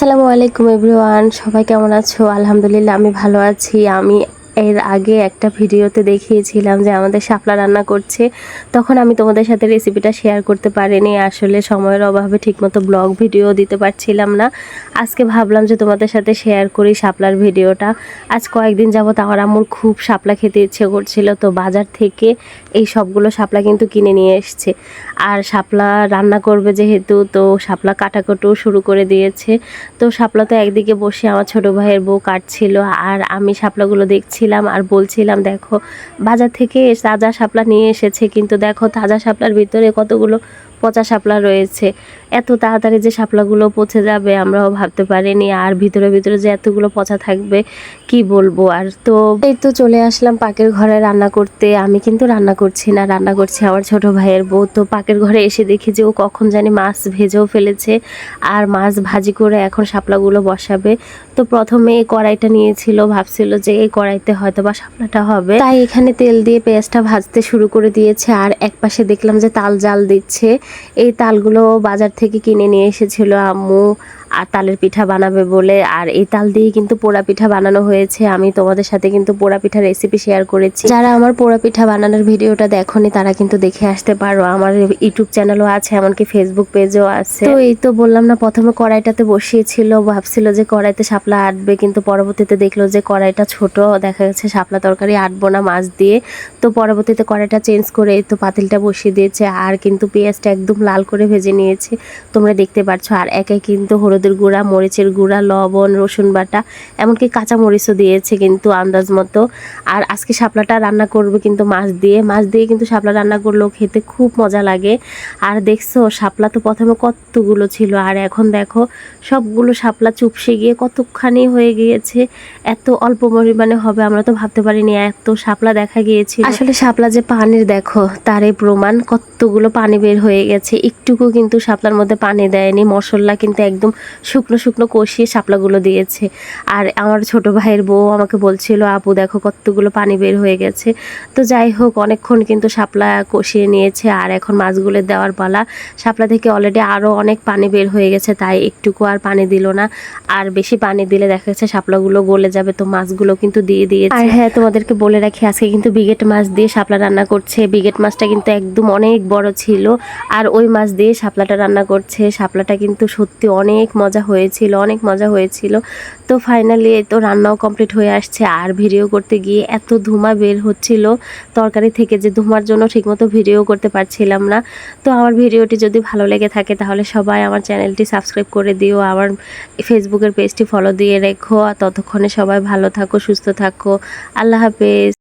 আসসালামু আলাইকুম এভরিওয়ান সবাই কেমন আছো? আলহামদুলিল্লাহ আমি ভালো আছি। আমি এর আগে একটা ভিডিওতে দেখিয়েছিলাম যে আমাদের শাপলা রান্না করছে। তখন আমি তোমাদের সাথে রেসিপিটা শেয়ার করতে পারিনি। আসলে সময়ের অভাবে ঠিকমতো ব্লগ ভিডিও দিতে পারছিলাম না। আজকে ভাবলাম যে তোমাদের সাথে শেয়ার করি শাপলার ভিডিওটা আজ কয়েকদিন যাবত আমার আম্মুর খুব শাপলা খেতে ইচ্ছে করছিল, তো বাজার থেকে এই সবগুলো শাপলা কিন্তু কিনে নিয়ে এসছে। আর শাপলা রান্না করবে যেহেতু, তো শাপলা কাটাকুটিও শুরু করে দিয়েছে। তো শাপলা তো একদিকে বসে আমার ছোট ভাইয়ের বউ কাটছিল, আর আমি শাপলাগুলো দেখছিলাম আর বলছিলাম, দেখো, বাজার থেকে তাজা শাপলা নিয়ে এসেছে, কিন্তু দেখো, তাজা শাপলার ভিতরে কতগুলো পচা শাপলা রয়েছে। এত তাড়াতাড়ি যে শাপলাগুলো পচে যাবে আমরাও ভাবতে পারিনি, আর ভিতরে ভিতরে যে এতগুলো পচা থাকবে, কি বলব? আর তো এই তো চলে আসলাম পাকের ঘরে রান্না করতে। আমি কিন্তু রান্না করছি না, রান্না করছি আমার ছোট ভাইয়ের বউ। তো পাকের ঘরে এসে দেখি যে ও কখন জানি মাছ ভেজেও ফেলেছে, আর মাছ ভাজি করে এখন শাপলাগুলো বসাবে। তো প্রথমে এই কড়াইটা নিয়েছিল, ভাবছিল যে এই কড়াইতে হয়তো বা শাপলাটা হবে। তাই এখানে তেল দিয়ে পেঁয়াজটা ভাজতে শুরু করে দিয়েছে, আর এক পাশে দেখলাম যে তাল জাল দিচ্ছে। এই তালগুলো বাজার থেকে কিনে নিয়ে এসেছিল আম্মু, আর তালের পিঠা বানাবে বলে। আর এই তাল দিয়ে কিন্তু পোড়া পিঠা বানানো হয়েছে। আমি তোমাদের সাথে কিন্তু পোড়া পিঠার রেসিপি শেয়ার করেছি। যারা আমার পোড়া পিঠা বানানোর ভিডিওটা দেখোনি, তারা কিন্তু দেখে আসতে পারো। আমার ইউটিউব চ্যানেলও আছে, এমনকি ফেসবুক পেজও আছে। তো এই তো বললাম না, প্রথমে কড়াইটাতে বসিয়েছিল। ভাবছিল যে কড়াইতে শাপলা আটবে, কিন্তু পরবর্তীতে দেখল যে কড়াইটা ছোট। দেখা গেছে শাপলা তরকারি আটবো না মাছ দিয়ে। তো পরবর্তীতে কড়াইটা চেঞ্জ করে তো পাতিলটা বসিয়ে দিয়েছে। আর কিন্তু পেঁয়াজটা একদম লাল করে ভেজে নিয়েছে। তোমরা দেখতে পাচ্ছ আর একে কিন্তু হলুদের গুঁড়া, মরিচের গুঁড়া, লবণ, রসুন বাটা, এমনকি কাঁচা মরিচও দিয়েছে কিন্তু আন্দাজ মতো। আর আজকে শাপলাটা রান্না করবে কিন্তু মাছ দিয়ে। মাছ দিয়ে কিন্তু শাপলা রান্না করলেও খেতে খুব মজা লাগে। আর দেখছ, শাপলা তো প্রথমে কতগুলো ছিল, আর এখন দেখো, সবগুলো শাপলা চুপসে গিয়ে কতখানি হয়ে গিয়েছে। এত অল্প পরিমাণে হবে, আমরা তো ভাবতে পারিনি, এত শাপলা দেখা গিয়েছিল। আসলে শাপলা যে পানির, দেখো তার প্রমাণ কতগুলো পানি বের হয়ে গেছে। একটুকু কিন্তু শাপলার মধ্যে পানি দেয়নি। মশলা কিন্তু একদম শুকনো শুকনো কষিয়ে শাপলাগুলো দিয়েছে। আর আমার ছোট ভাইয়ের বউ আমাকে বলছিল, আপু, দেখো কতগুলো পানি বের হয়ে গেছে। তো যাই হোক, অনেকক্ষণ কিন্তু শাপলা কষিয়ে নিয়েছে। আর এখন মাছগুলো দেওয়ার পালা। শাপলা থেকে অলরেডি আরও অনেক পানি বের হয়ে গেছে, তাই একটুকু আর পানি দিল না। আর বেশি পানি দিলে দেখা যাচ্ছে শাপলাগুলো গলে যাবে। তো মাছগুলো কিন্তু দিয়ে দিয়েছে। আর হ্যাঁ তোমাদেরকে বলে রাখি, আজকে কিন্তু বিগেট মাছ দিয়ে শাপলা রান্না করছে। বিগেট মাছটা কিন্তু একদম অনেক বড় ছিল। আর ওই মাছ দিয়ে শাপলাটা রান্না করছে। শাপলাটা কিন্তু সত্যি অনেক মজা হয়েছিল, অনেক মজা হয়েছিল। তো ফাইনালি তো রান্নাও কমপ্লিট হয়ে আসছে। আর ভিডিও করতে গিয়ে এত ধুমা বের হচ্ছিল। তরকারি থেকে যে ধুমার জন্য ঠিকমতো ভিডিও করতে পারছিলাম না। তো আমার ভিডিওটি যদি ভালো লেগে থাকে তাহলে সবাই আমার চ্যানেলটি সাবস্ক্রাইব করে দিও। আমার ফেসবুকের পেজটি ফলো দিয়ে রেখো। আর ততক্ষণে সবাই ভালো থাকো, সুস্থ থাকো। আল্লাহ হাফেজ।